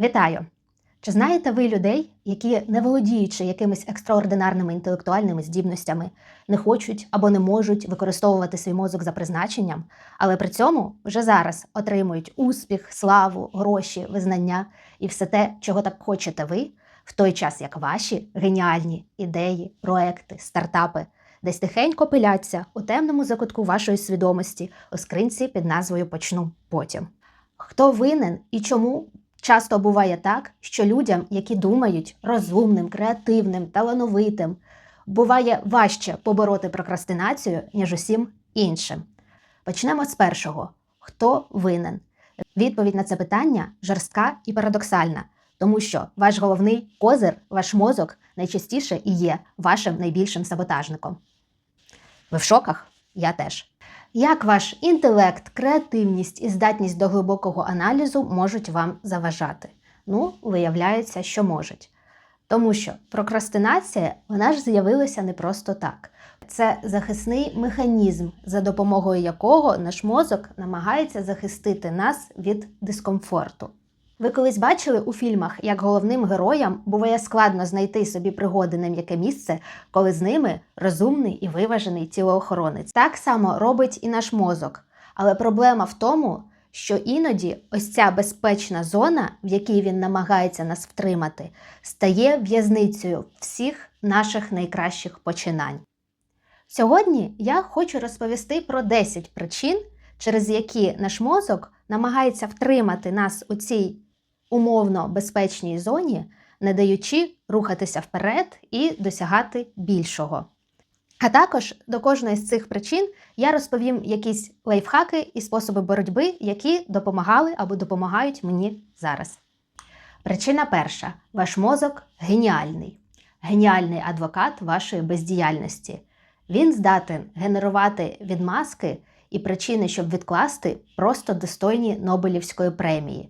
Вітаю! Чи знаєте ви людей, які, не володіючи якимись екстраординарними інтелектуальними здібностями, не хочуть або не можуть використовувати свій мозок за призначенням, але при цьому вже зараз отримують успіх, славу, гроші, визнання і все те, чого так хочете ви, в той час як ваші геніальні ідеї, проекти, стартапи десь тихенько пиляться у темному закутку вашої свідомості у скринці під назвою Почну потім. Хто винен і чому часто буває так, що людям, які думають розумним, креативним, талановитим, буває важче побороти прокрастинацію, ніж усім іншим. Почнемо з першого: хто винен? Відповідь на це питання жорстка і парадоксальна, тому що ваш головний козир, ваш мозок найчастіше і є вашим найбільшим саботажником. Ви в шоках? Я теж. Як ваш інтелект, креативність і здатність до глибокого аналізу можуть вам заважати? Ну, виявляється, що можуть. Тому що прокрастинація вона ж з'явилася не просто так. Це захисний механізм, за допомогою якого наш мозок намагається захистити нас від дискомфорту. Ви колись бачили у фільмах, як головним героям буває складно знайти собі пригоди на м'яке місце, коли з ними розумний і виважений тілоохоронець. Так само робить і наш мозок. Але проблема в тому, що іноді ось ця безпечна зона, в якій він намагається нас втримати, стає в'язницею всіх наших найкращих починань. Сьогодні я хочу розповісти про 10 причин, через які наш мозок намагається втримати нас у цій умовно безпечній зоні, не даючи рухатися вперед і досягати більшого. А також до кожної з цих причин я розповім якісь лайфхаки і способи боротьби, які допомагали або допомагають мені зараз. Причина перша: ваш мозок геніальний, геніальний адвокат вашої бездіяльності. Він здатен генерувати відмазки і причини, щоб відкласти просто достойні Нобелівської премії.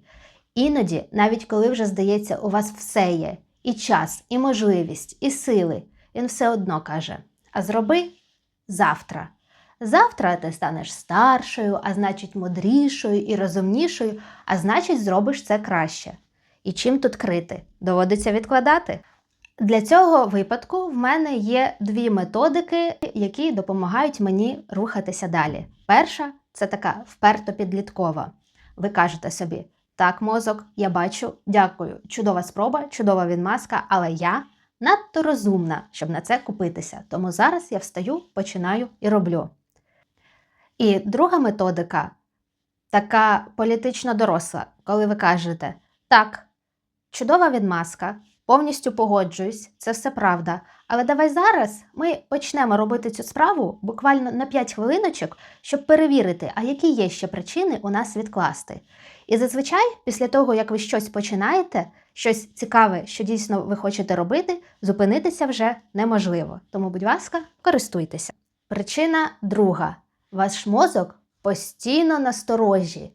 Іноді, навіть коли вже здається, у вас все є: і час, і можливість, і сили, він все одно каже: а зроби завтра. Завтра ти станеш старшою, а значить мудрішою і розумнішою, а значить, зробиш це краще. І чим тут крити? Доводиться відкладати. Для цього випадку в мене є дві методики, які допомагають мені рухатися далі. Перша це така вперто підліткова. Ви кажете собі, так, мозок, я бачу, дякую. Чудова спроба, чудова відмазка, але я надто розумна, щоб на це купитися. Тому зараз я встаю, починаю і роблю. І друга методика така політично доросла, коли ви кажете, так, чудова відмазка, повністю погоджуюсь, це все правда. Але давай зараз ми почнемо робити цю справу буквально на 5 хвилиночок, щоб перевірити, а які є ще причини у нас відкласти. І зазвичай, після того, як ви щось починаєте, щось цікаве, що дійсно ви хочете робити, зупинитися вже неможливо. Тому, будь ласка, користуйтеся. Причина друга: ваш мозок постійно насторожі,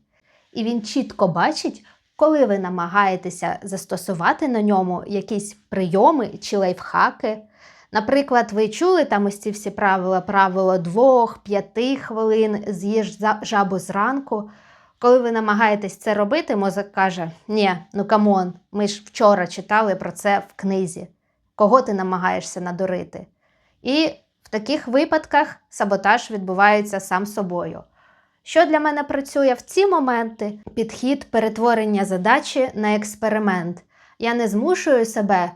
і він чітко бачить, коли ви намагаєтеся застосувати на ньому якісь прийоми чи лайфхаки. Наприклад, ви чули там ось ці всі правила, правило двох-п'яти хвилин, з'їж жабу зранку. Коли ви намагаєтесь це робити, мозок каже: Ні, ну камон, ми ж вчора читали про це в книзі. Кого ти намагаєшся надурити? І в таких випадках саботаж відбувається сам собою. Що для мене працює в ці моменти? Підхід перетворення задачі на експеримент. Я не змушую себе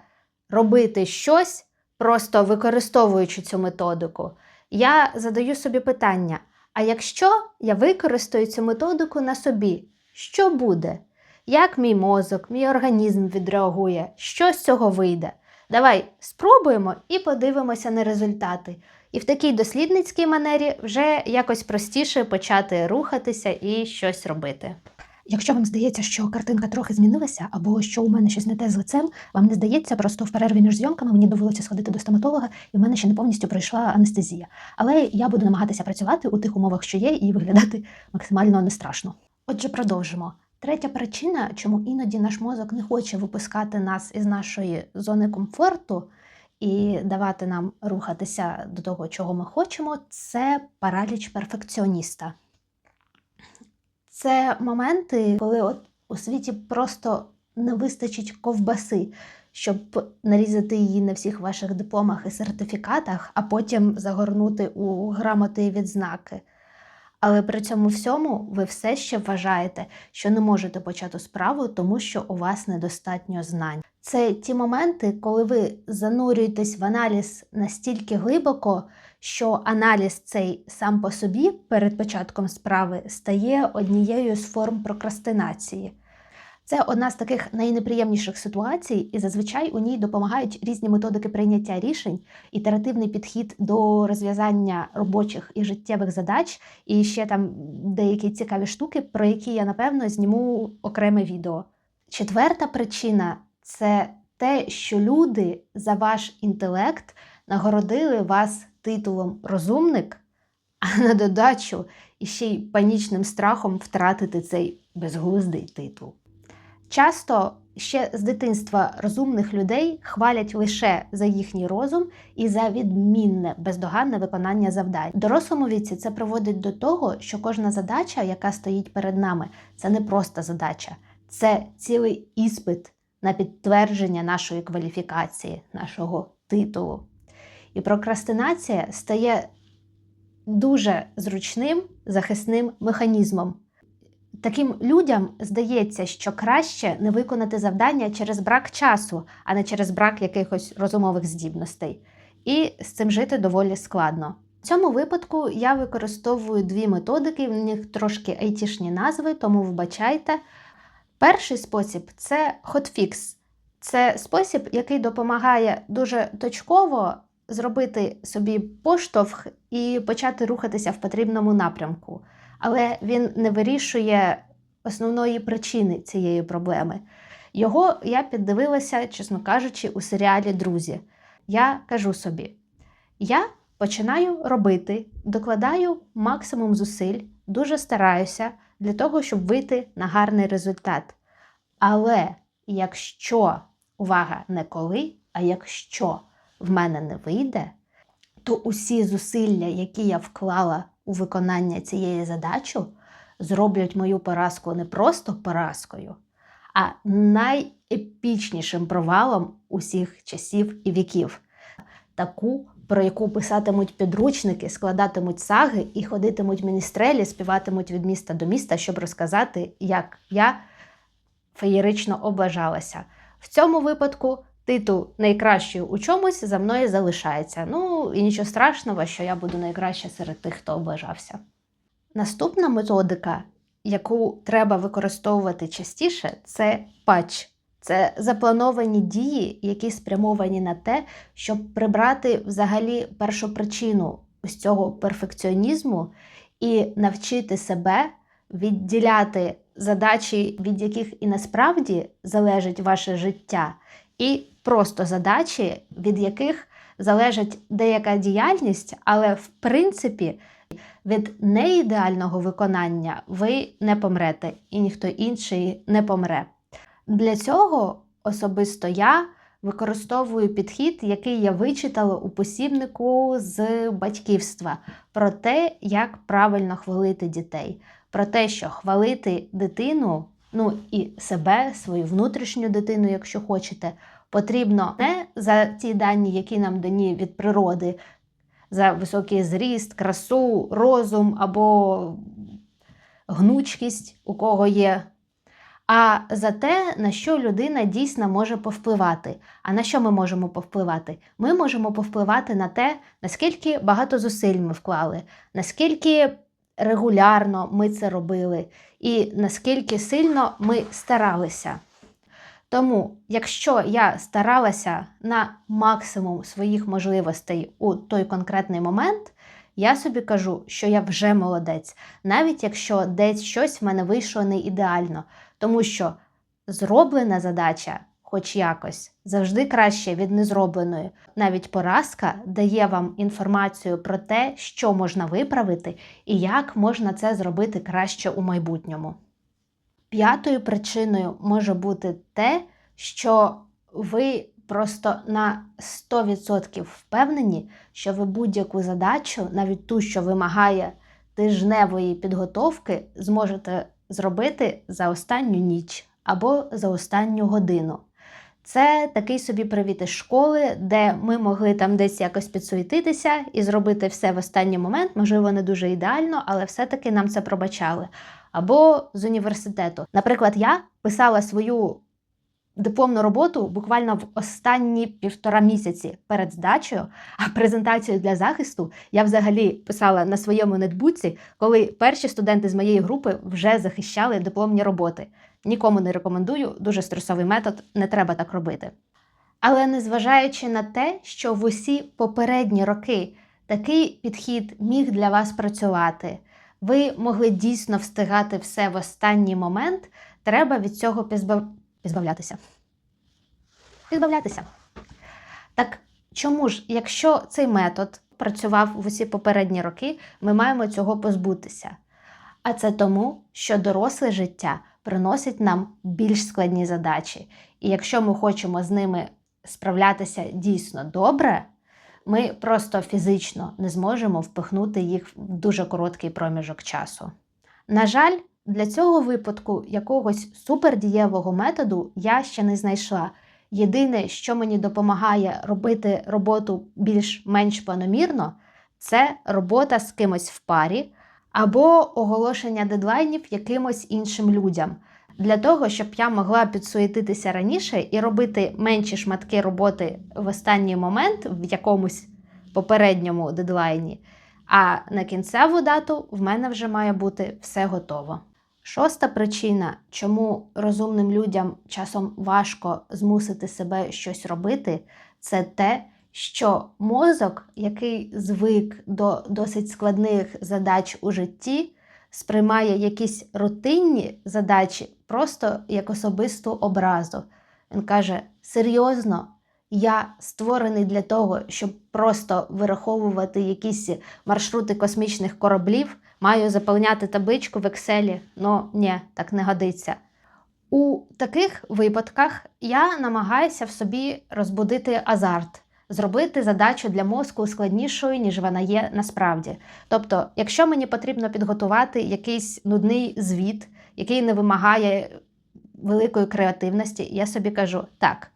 робити щось, просто використовуючи цю методику. Я задаю собі питання: а якщо я використаю цю методику на собі, що буде? Як мій мозок, мій організм відреагує, що з цього вийде? Давай спробуємо і подивимося на результати. І в такій дослідницькій манері вже якось простіше почати рухатися і щось робити. Якщо вам здається, що картинка трохи змінилася, або що у мене щось не те з лицем, вам не здається, просто в перерві між зйомками мені довелося сходити до стоматолога, і в мене ще не повністю пройшла анестезія. Але я буду намагатися працювати у тих умовах, що є, і виглядати максимально не страшно. Отже, продовжимо. Третя причина, чому іноді наш мозок не хоче випускати нас із нашої зони комфорту і давати нам рухатися до того, чого ми хочемо, це параліч перфекціоніста. Це моменти, коли от у світі просто не вистачить ковбаси, щоб нарізати її на всіх ваших дипломах і сертифікатах, а потім загорнути у грамоти і відзнаки. Але при цьому всьому ви все ще вважаєте, що не можете почати справу, тому що у вас недостатньо знань. Це ті моменти, коли ви занурюєтесь в аналіз настільки глибоко, що аналіз цей сам по собі перед початком справи стає однією з форм прокрастинації. Це одна з таких найнеприємніших ситуацій, і зазвичай у ній допомагають різні методики прийняття рішень, ітеративний підхід до розв'язання робочих і життєвих задач, і ще там деякі цікаві штуки, про які я напевно зніму окреме відео. Четверта причина це те, що люди за ваш інтелект нагородили вас титулом розумник, а на додачу іще й панічним страхом втратити цей безглуздий титул. Часто ще з дитинства розумних людей хвалять лише за їхній розум і за відмінне бездоганне виконання завдань. Дорослому віці це приводить до того, що кожна задача, яка стоїть перед нами, це не просто задача, це цілий іспит на підтвердження нашої кваліфікації, нашого титулу. І прокрастинація стає дуже зручним захисним механізмом. Таким людям здається, що краще не виконати завдання через брак часу, а не через брак якихось розумових здібностей. І з цим жити доволі складно. В цьому випадку я використовую дві методики, в них трошки айтішні назви, тому вбачайте. Перший спосіб це хотфікс. Це спосіб, який допомагає дуже точково зробити собі поштовх і почати рухатися в потрібному напрямку але він не вирішує основної причини цієї проблеми. Його я піддивилася, чесно кажучи, у серіалі Друзі. Я кажу собі: я починаю робити, докладаю максимум зусиль, дуже стараюся для того, щоб вийти на гарний результат. Але якщо увага не коли, а якщо в мене не вийде, то усі зусилля, які я вклала у виконання цієї задачі, зроблять мою поразку не просто поразкою, а найепічнішим провалом усіх часів і віків. Таку, про яку писатимуть підручники, складатимуть саги і ходитимуть міністрелі, співатимуть від міста до міста, щоб розказати, як я феєрично облажалася. В цьому випадку титул найкращою у чомусь за мною залишається. Ну і нічого страшного, що я буду найкраща серед тих, хто облажався. Наступна методика, яку треба використовувати частіше, це патч. Це заплановані дії, які спрямовані на те, щоб прибрати взагалі першу причину ось цього перфекціонізму і навчити себе відділяти задачі, від яких і насправді залежить ваше життя, і просто задачі, від яких залежить деяка діяльність, але в принципі від неідеального виконання ви не помрете, і ніхто інший не помре. Для цього особисто я використовую підхід, який я вичитала у посібнику з батьківства, про те, як правильно хвалити дітей, про те, що хвалити дитину, ну і себе, свою внутрішню дитину, якщо хочете, потрібно не за ті дані, які нам дані від природи, за високий зріст, красу, розум або гнучкість, у кого є. А за те, на що людина дійсно може повпливати. А на що ми можемо повпливати? Ми можемо повпливати на те, наскільки багато зусиль ми вклали, наскільки регулярно ми це робили, і наскільки сильно ми старалися. Тому, якщо я старалася на максимум своїх можливостей у той конкретний момент, я собі кажу, що я вже молодець, навіть якщо десь щось в мене вийшло не ідеально, тому що зроблена задача, хоч якось, завжди краще від незробленої. Навіть поразка дає вам інформацію про те, що можна виправити і як можна це зробити краще у майбутньому. П'ятою причиною може бути те, що ви просто на 100% впевнені, що ви будь-яку задачу, навіть ту, що вимагає тижневої підготовки, зможете зробити за останню ніч або за останню годину. Це такий собі привіт із школи, де ми могли там десь якось підсуетитися і зробити все в останній момент, можливо, не дуже ідеально, але все-таки нам це пробачали. Або з університету. Наприклад, я писала свою дипломну роботу буквально в останні півтора місяці перед здачею, а презентацію для захисту я взагалі писала на своєму нетбуці, коли перші студенти з моєї групи вже захищали дипломні роботи. Нікому не рекомендую, дуже стресовий метод, не треба так робити. Але незважаючи на те, що в усі попередні роки такий підхід міг для вас працювати, ви могли дійсно встигати все в останній момент, треба від цього підзбав... підзбавлятися. Підбавлятися. Так чому ж, якщо цей метод працював в усі попередні роки, ми маємо цього позбутися? А це тому, що доросле життя приносить нам більш складні задачі. І якщо ми хочемо з ними справлятися дійсно добре, ми просто фізично не зможемо впихнути їх в дуже короткий проміжок часу. На жаль, для цього випадку якогось супердієвого методу я ще не знайшла. Єдине, що мені допомагає робити роботу більш-менш планомірно, це робота з кимось в парі або оголошення дедлайнів якимось іншим людям. Для того, щоб я могла підсуетитися раніше і робити менші шматки роботи в останній момент в якомусь попередньому дедлайні, а на кінцеву дату в мене вже має бути все готово. Шоста причина, чому розумним людям часом важко змусити себе щось робити, це те, що мозок, який звик до досить складних задач у житті, сприймає якісь рутинні задачі просто як особисту образу. Він каже: серйозно, я створений для того, щоб просто вираховувати якісь маршрути космічних кораблів, маю заповняти табличку в Excel. Ну, ні, так не годиться. У таких випадках я намагаюся в собі розбудити азарт, зробити задачу для мозку складнішою, ніж вона є насправді. Тобто, якщо мені потрібно підготувати якийсь нудний звіт, який не вимагає великої креативності, я собі кажу: так,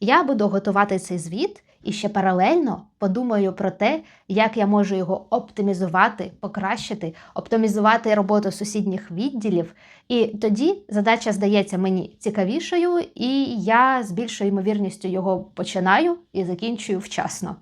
я буду готувати цей звіт і ще паралельно подумаю про те, як я можу його оптимізувати, покращити, оптимізувати роботу сусідніх відділів. І тоді задача здається мені цікавішою, і я з більшою ймовірністю його починаю і закінчую вчасно.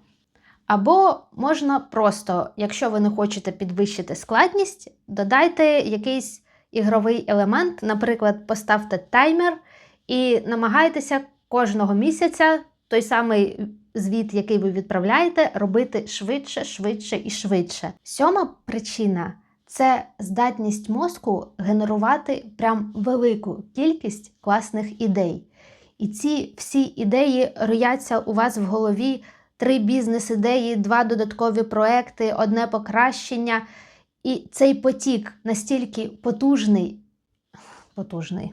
Або можна просто, якщо ви не хочете підвищити складність, додайте якийсь ігровий елемент, наприклад, поставте таймер і намагайтеся кожного місяця той самий звіт, який ви відправляєте, робити швидше, швидше і швидше. Сьома причина це здатність мозку генерувати прям велику кількість класних ідей. І ці всі ідеї рояться у вас в голові. Три бізнес-ідеї, два додаткові проекти, одне покращення. І цей потік настільки потужний, потужний.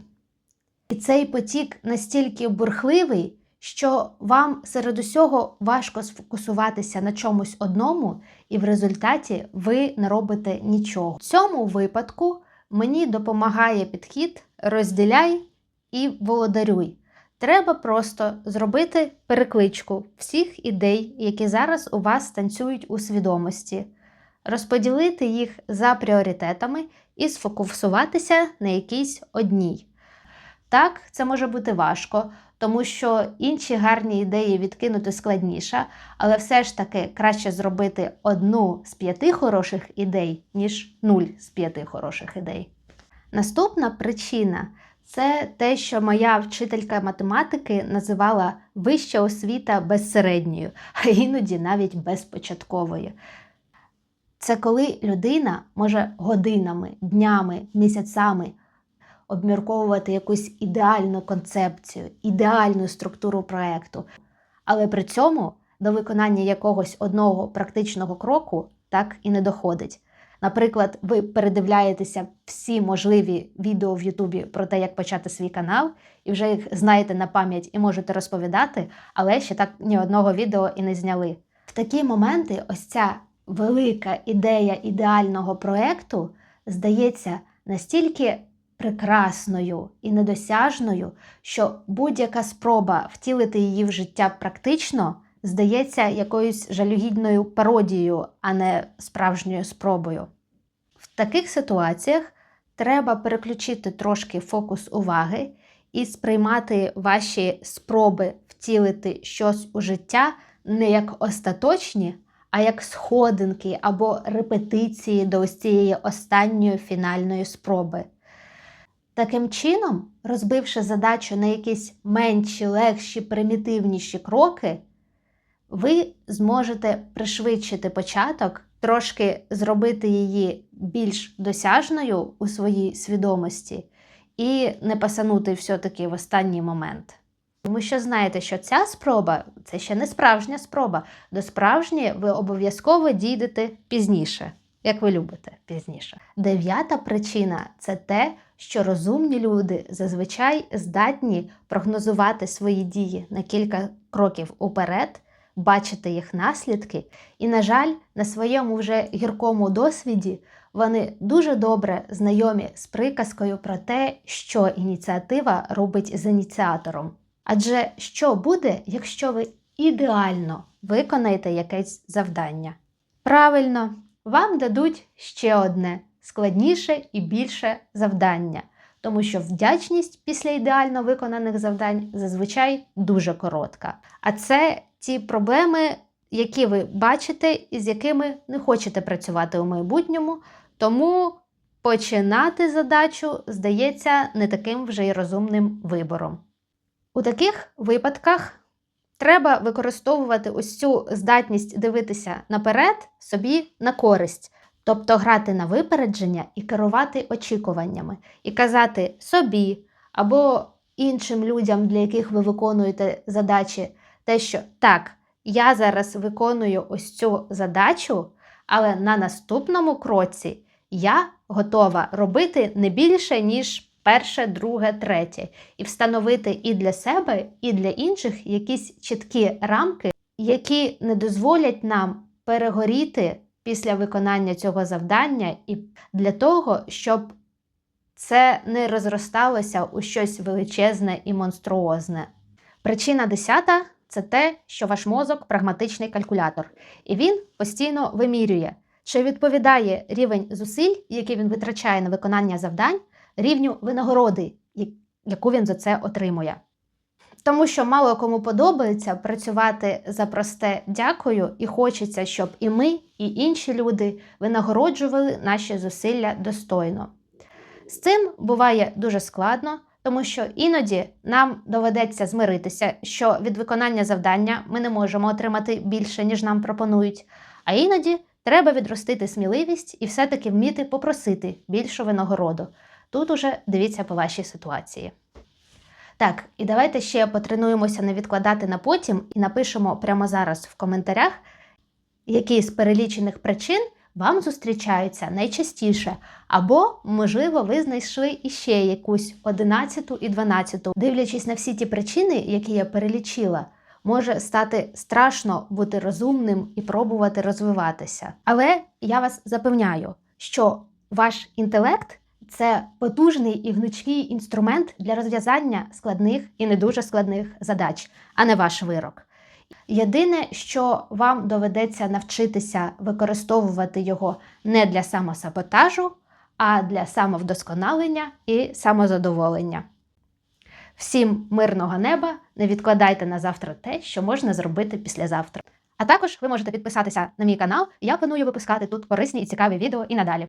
І цей потік настільки бурхливий, що вам серед усього важко сфокусуватися на чомусь одному, і в результаті ви не робите нічого. В цьому випадку мені допомагає підхід розділяй і володарюй. Треба просто зробити перекличку всіх ідей, які зараз у вас танцюють у свідомості, розподілити їх за пріоритетами і сфокусуватися на якійсь одній. Так, це може бути важко, тому що інші гарні ідеї відкинути складніше, але все ж таки краще зробити одну з п'яти хороших ідей, ніж нуль з п'яти хороших ідей. Наступна причина це те, що моя вчителька математики називала вища освіта безсередньою, а іноді навіть безпочатковою. Це коли людина може годинами, днями, місяцями обмірковувати якусь ідеальну концепцію, ідеальну структуру проєкту, але при цьому до виконання якогось одного практичного кроку так і не доходить. Наприклад, ви передивляєтеся всі можливі відео в Ютубі про те, як почати свій канал, і вже їх знаєте на пам'ять і можете розповідати, але ще так ні одного відео і не зняли. В такі моменти ось ця велика ідея ідеального проєкту здається настільки прекрасною і недосяжною, що будь-яка спроба втілити її в життя практично здається якоюсь жалюгідною пародією, а не справжньою спробою. В таких ситуаціях треба переключити трошки фокус уваги і сприймати ваші спроби втілити щось у життя не як остаточні, а як сходинки або репетиції до ось цієї останньої фінальної спроби. Таким чином, розбивши задачу на якісь менші, легші, примітивніші кроки, ви зможете пришвидшити початок, трошки зробити її більш досяжною у своїй свідомості і не пасанути все-таки в останній момент. Тому що знаєте, що ця спроба це ще не справжня спроба. До справжньої ви обов'язково дійдете пізніше, як ви любите пізніше. Дев'ята причина це те, що розумні люди зазвичай здатні прогнозувати свої дії на кілька кроків уперед, бачити їх наслідки, і, на жаль, на своєму вже гіркому досвіді вони дуже добре знайомі з приказкою про те, що ініціатива робить з ініціатором. Адже що буде, якщо ви ідеально виконаєте якесь завдання? Правильно, вам дадуть ще одне складніше і більше завдання, тому що вдячність після ідеально виконаних завдань зазвичай дуже коротка. А це ті проблеми, які ви бачите і з якими не хочете працювати у майбутньому, тому починати задачу здається не таким вже й розумним вибором. У таких випадках треба використовувати ось цю здатність дивитися наперед собі на користь, тобто грати на випередження і керувати очікуваннями, і казати собі або іншим людям, для яких ви виконуєте задачі, те, що так, я зараз виконую ось цю задачу, але на наступному кроці я готова робити не більше, ніж перше, друге, третє, і встановити і для себе, і для інших якісь чіткі рамки, які не дозволять нам перегоріти після виконання цього завдання, і для того, щоб це не розросталося у щось величезне і монструозне. Причина десята це те, що ваш мозок прагматичний калькулятор, і він постійно вимірює, чи відповідає рівень зусиль, які він витрачає на виконання завдань, рівню винагороди, яку він за це отримує. Тому що мало кому подобається працювати за просте дякую, і хочеться, щоб і ми, і інші люди винагороджували наші зусилля достойно. З цим буває дуже складно, тому що іноді нам доведеться змиритися, що від виконання завдання ми не можемо отримати більше, ніж нам пропонують, а іноді треба відростити сміливість і все-таки вміти попросити більшу винагороду. Тут уже дивіться по вашій ситуації. Так, і давайте ще потренуємося не відкладати на потім і напишемо прямо зараз в коментарях, які з перелічених причин вам зустрічаються найчастіше, або, можливо, ви знайшли іще якусь одинадцяту і дванадцяту. Дивлячись на всі ті причини, які я перелічила, може стати страшно бути розумним і пробувати розвиватися. Але я вас запевняю, що ваш інтелект це потужний і гнучкий інструмент для розв'язання складних і не дуже складних задач, а не ваш вирок. Єдине, що вам доведеться навчитися використовувати його не для самосаботажу, а для самовдосконалення і самозадоволення. Всім мирного неба! Не відкладайте на завтра те, що можна зробити післязавтра. А також ви можете підписатися на мій канал, я планую випускати тут корисні і цікаві відео і надалі.